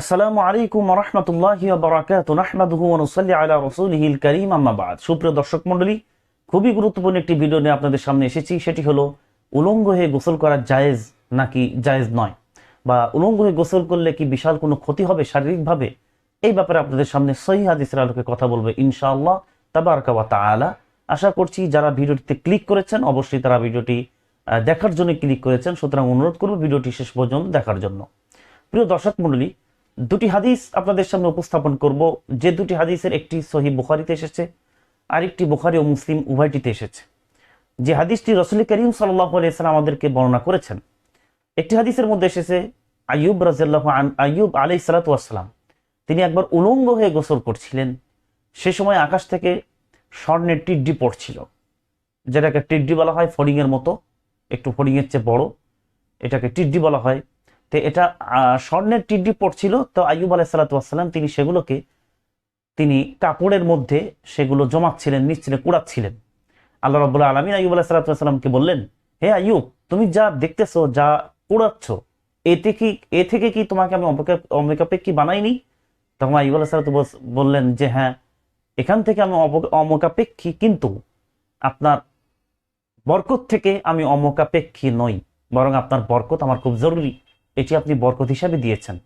আসসালামু আলাইকুম রহমতুল্লাহ আলা রাসূলিহিল কারীম আম্মা বাদ। সুপ্রিয় দর্শক মণ্ডলী, খুবই গুরুত্বপূর্ণ একটি ভিডিও নিয়ে আপনাদের সামনে এসেছি। সেটি হলো, উলঙ্গ হয়ে গোসল করা জায়েজ নাকি জায়েজ নয়? বা উলঙ্গ হয়ে গোসল করলে কি বিশাল কোনো ক্ষতি হবে শারীরিকভাবে? এই ব্যাপারে আপনাদের সামনে সহি হাদিসের আলোকে কথা বলবে ইনশাআল্লাহ তাবারকা ওয়া তাআলা। আশা করছি যারা ভিডিওটিতে ক্লিক করেছেন, অবশ্যই তারা ভিডিওটি দেখার জন্য ক্লিক করেছেন। সুতরাং অনুরোধ করব ভিডিওটি শেষ পর্যন্ত দেখার জন্য। প্রিয় দর্শক মণ্ডলী দুটি হাদিস আপনাদের সামনে উপস্থাপন করব। যে দুটি হাদিসের একটি সহি বুখারিতে এসেছে আরেকটি বুখারি ও মুসলিম উভয়টিতে এসেছে। যে হাদিসটি রসুল করিম সাল্লাহ আমাদেরকে বর্ণনা করেছেন, একটি হাদিসের মধ্যে এসেছে, আইয়ুব রাজিয়াল্লাহ আন, আইয়ুব আলাই সালাতাম তিনি একবার উলঙ্গ হয়ে গোসল করছিলেন। সে সময় আকাশ থেকে স্বর্ণের টিড্ডি পড়ছিল, যেটাকে টিড্ডি বলা হয় ফড়িংয়ের মতো, একটু ফড়িংয়ের চেয়ে বড়, এটাকে টিড্ডি বলা হয় তো এটা স্বর্ণের টিড্ডি পড়ছিল তো আইয়ুব আলাইসালাতাম তিনি সেগুলোকে, তিনি কাপড়ের মধ্যে সেগুলো জমাচ্ছিলেন নিচ্ছিলেন কুড়াচ্ছিলেন। আল্লাহ রবুল্লাহ আলমিন আইয়ুব আলাইসালাতামকে বললেন, হে আইয়ুব, তুমি যা দেখতেছো, যা কুড়াচ্ছ, এতে কি, এ থেকে কি তোমাকে আমি অমেকাপেক্ষী বানাইনি? তখন আইয়ুব আলাইসালাত বললেন যে হ্যাঁ এখান থেকে আমি অমকাপেক্ষী কিন্তু আপনার বরকত থেকে আমি অমকাপেক্ষী নই, বরং আপনার বরকত আমার খুব জরুরি। এটি আপনি বরকত হিসাবে দিয়েছেন।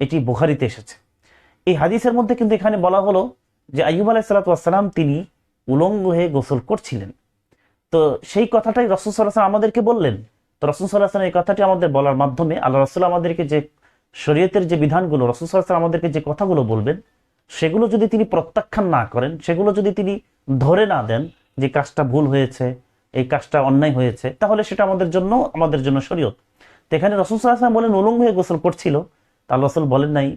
এটি বুখারিতে এসেছে। এই হাদিসের মধ্যে কিন্তু এখানে বলা হলো যে আইয়ুব আলাইসালাতাম তিনি উলঙ্গ হয়ে গোসল করছিলেন। তো সেই কথাটাই রসুল সাল্লাহ আমাদেরকে বললেন। তো রসুল সাল্লাহ এই কথাটি আমাদের বলার মাধ্যমে আল্লাহ রসুল আমাদেরকে যে শরীয়তের যে বিধানগুলো, রসুল সাল্লাহ আমাদেরকে যে কথাগুলো বলবেন, সেগুলো যদি তিনি প্রত্যাখ্যান না করেন, সেগুলো যদি তিনি ধরে না দেন যে কাজটা ভুল হয়েছে, এই কাজটা অন্যায় হয়েছে, তাহলে সেটা আমাদের জন্য আমাদের জন্য শরীয়ত। তো এখানে রসুল সাল্লাহ বলেন উলঙ্গ হয়ে গোসল করছিল। তা রসুল বলেন নাই।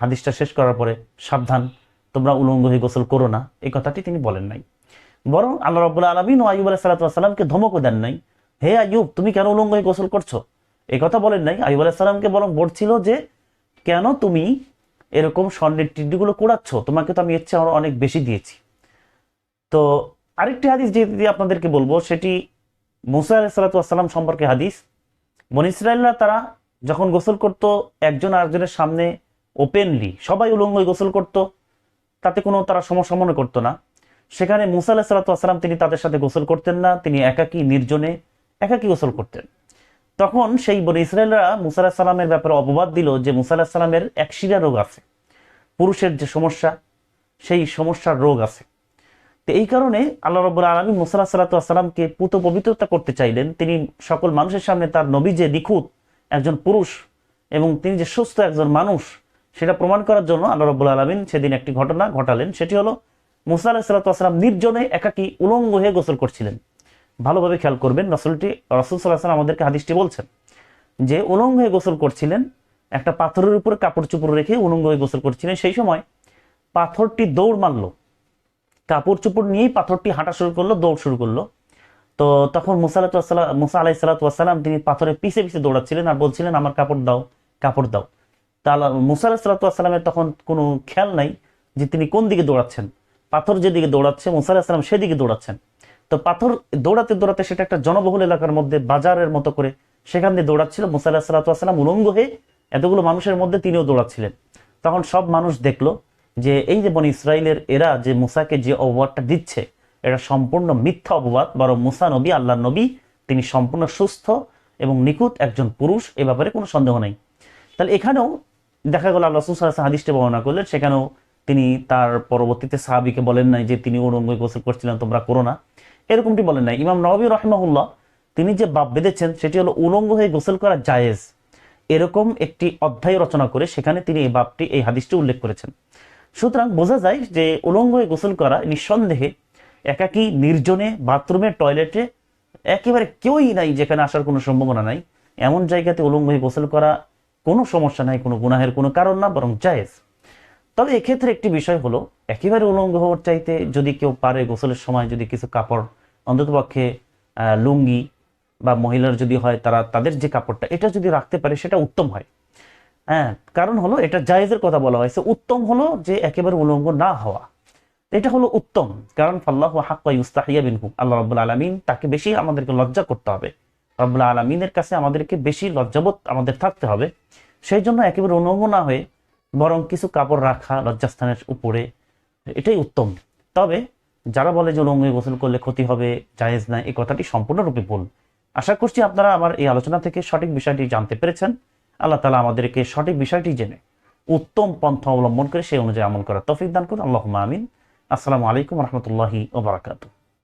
হাদিসটা শেষ করার পরে, সাবধান, তোমরা উলঙ্গ হয়ে গোসল করো না। এই কথাটি তিনি বলেন নাই। বরং আল্লাহ রবুল্লা আলমিন ও আইব আলাহ সাল্লাতামকে ধমকও দেন নাই। হে আইয়ুব, তুমি কেন উলঙ্গ হয়ে গোসল করছ? এই কথা বলেন নাই। আইব আলাহ সাল্লামকে বরং বলছিল যে, কেন তুমি এরকম স্বর্ণের টিড্ডিগুলো কোড়াচ্ছ? তোমাকে তো আমি ইচ্ছে আরও অনেক বেশি দিয়েছি। তো আরেকটি হাদিস যেটি আপনাদেরকে বলব, সেটি মুসা আলাহ সাল্লাতাম সম্পর্কে হাদিস। বন ইসরায়েলরা তারা যখন গোসল করত, একজন আরেকজনের সামনে ওপেনলি সবাই উলঙ্গ হয়ে গোসল করত, তাতে কোনো তারা সমস্যা মনে করতো না। সেখানে মুসা আলাহ সাল্লাতাম তিনি তাদের সাথে গোসল করতেন না, তিনি একাকী, নির্জনে একাকী গোসল করতেন। তখন সেই বনে ইসরায়েলরা মুসা আলাহ সাল্লামের ব্যাপারে অপবাদ দিল যে মুসা আলাহ সাল্লামের একশিরা রোগ আছে। পুরুষের যে সমস্যা, সেই সমস্যার রোগ আছে। তো এই কারণে আল্লাহ রব আলমী মুসাল্লাহ সাল্লাতামকে পুত পবিত্রতা করতে চাইলেন। তিনি সকল মানুষের সামনে তার নবী যে নিখুঁত একজন পুরুষ এবং তিনি যে সুস্থ একজন মানুষ, সেটা প্রমাণ করার জন্য আল্লাহ রব্বুল আলমিন সেদিন একটি ঘটনা ঘটালেন। সেটি হলো মুসা আলাহ সাল্লাতাম নির্জনে একাকি উলঙ্গ হয়ে গোসল করছিলেন। ভালোভাবে খেয়াল করবেন, রসুলটি, রসুল সাল্লাহ সাল্লাম আমাদেরকে হাদিসটি বলছেন যে, উলঙ্গ হয়ে গোসল করছিলেন, একটা পাথরের উপরে কাপড় চুপড় রেখে উলঙ্গ হয়ে গোসল করছিলেন। সেই সময় পাথরটি দৌড় মারলো। কাপড় চোপড় নিয়েই পাথরটি হাঁটা শুরু করল, দৌড় শুরু করল। তো তখন মুসা আলাহিসাল্লাম মুসা আলাহি তিনি পাথরের পিছে পিছে দৌড়াচ্ছিলেন আর বলছিলেন, আমার কাপড় দাও কাপড় দাও। তা আল্লাহ- মুসা আলাহি তখন কোনো খেয়াল নাই যে তিনি কোন দিকে দৌড়াচ্ছেন। পাথর যেদিকে দৌড়াচ্ছে, মুসা আলাহিসাল্লাম সেদিকে দৌড়াচ্ছেন। তো পাথর দৌড়াতে দৌড়াতে সেটা একটা জনবহুল এলাকার মধ্যে, বাজারের মতো করে সেখান দিয়ে দৌড়াচ্ছিল। মুসা আলাহ সাল্লাতাম উলঙ্গ হয়ে এতগুলো মানুষের মধ্যে তিনিও দৌড়াচ্ছিলেন। তখন সব মানুষ দেখল যে এই যে বনি ইসরায়েলের এরা যে মুসাকে যে অপবাদটা দিচ্ছে, এটা সম্পূর্ণ মিথ্যা অপবাদ। বরং মুসা নবী আল্লাহ নবী, তিনি সম্পূর্ণ সুস্থ এবং নিখুঁত একজন পুরুষ, এ ব্যাপারে কোনো সন্দেহ নেই। তাহলে এখানেও দেখা গেল আল্লাহ সুসাল্লাহ হাদিসটি বর্ণনা করলেন, সেখানেও তিনি তার পরবর্তীতে সাহাবিকে বলেন নাই যে তিনি উলঙ্গ গোসল করছিলেন, তোমরা করো না। এরকমটি বলেন নাই। ইমাম নবী রহমাহুল্লাহ, তিনি যে বাপ বেঁধেছেন, সেটি হলো উলঙ্গ হয়ে গোসল করা জায়েজ। এরকম একটি অধ্যায় রচনা করে সেখানে তিনি এই বাপটি, এই হাদিসটি উল্লেখ করেছেন। সুতরাং বোঝা যায় যে উলঙ্গ হয়ে গোসল করা নিঃসন্দেহে একাকী নির্জনে বাথরুমে, টয়লেটে একেবারে কেউই নাই যেখানে আসার কোনো সম্ভাবনা নাই। এমন জায়গাতে উলঙ্গ হয়ে গোসল করা কোনো সমস্যা নাই, কোনো গুনাহের কোনো কারণ না, বরং জায়েজ। তবে এক্ষেত্রে একটি বিষয় হলো, একেবারে উলঙ্গ হওয়ার চাইতে যদি কেউ পারে গোসলের সময় যদি কিছু কাপড়, অন্ততপক্ষে লুঙ্গি বা মহিলার যদি হয় তারা তাদের যে কাপড়টা, এটা যদি রাখতে পারে, সেটা উত্তম হয়। হ্যাঁ কারণ হলো এটা জায়েজের কথা বলা হয়েছে। উত্তম হলো যে একেবারে উলঙ্গ না হওয়া। এটা হলো উত্তম, কারণ ফাল্লাহ হাক্কা ইউস্তাহিয়া বিনহু আল্লাহ রাব্বুল আলামিন তাকে বেশি আমাদেরকে লজ্জা করতে হবে। রব্বুল আলমিনের কাছে আমাদেরকে বেশি লজ্জাবোধ আমাদের থাকতে হবে। সেই জন্য একেবারে উলঙ্গ না হয়ে বরং কিছু কাপড় রাখা লজ্জাস্থানের উপরে, এটাই উত্তম। তবে যারা বলে যে উলঙ্গে গোসল করলে ক্ষতি হবে, জায়েজ না এই কথাটি সম্পূর্ণরূপে ভুল। আশা করছি আপনারা আমার এই আলোচনা থেকে সঠিক বিষয়টি জানতে পেরেছেন। আল্লাহ তালা আমাদেরকে সঠিক বিষয়টি জেনে উত্তম পন্থা অবলম্বন করে সেই অনুযায়ী আমল করা তফিক দান করুন। আল্লাহ আমিন। আসসালামু আলাইকুম রহমতুল্লাহি ওবরাকাতু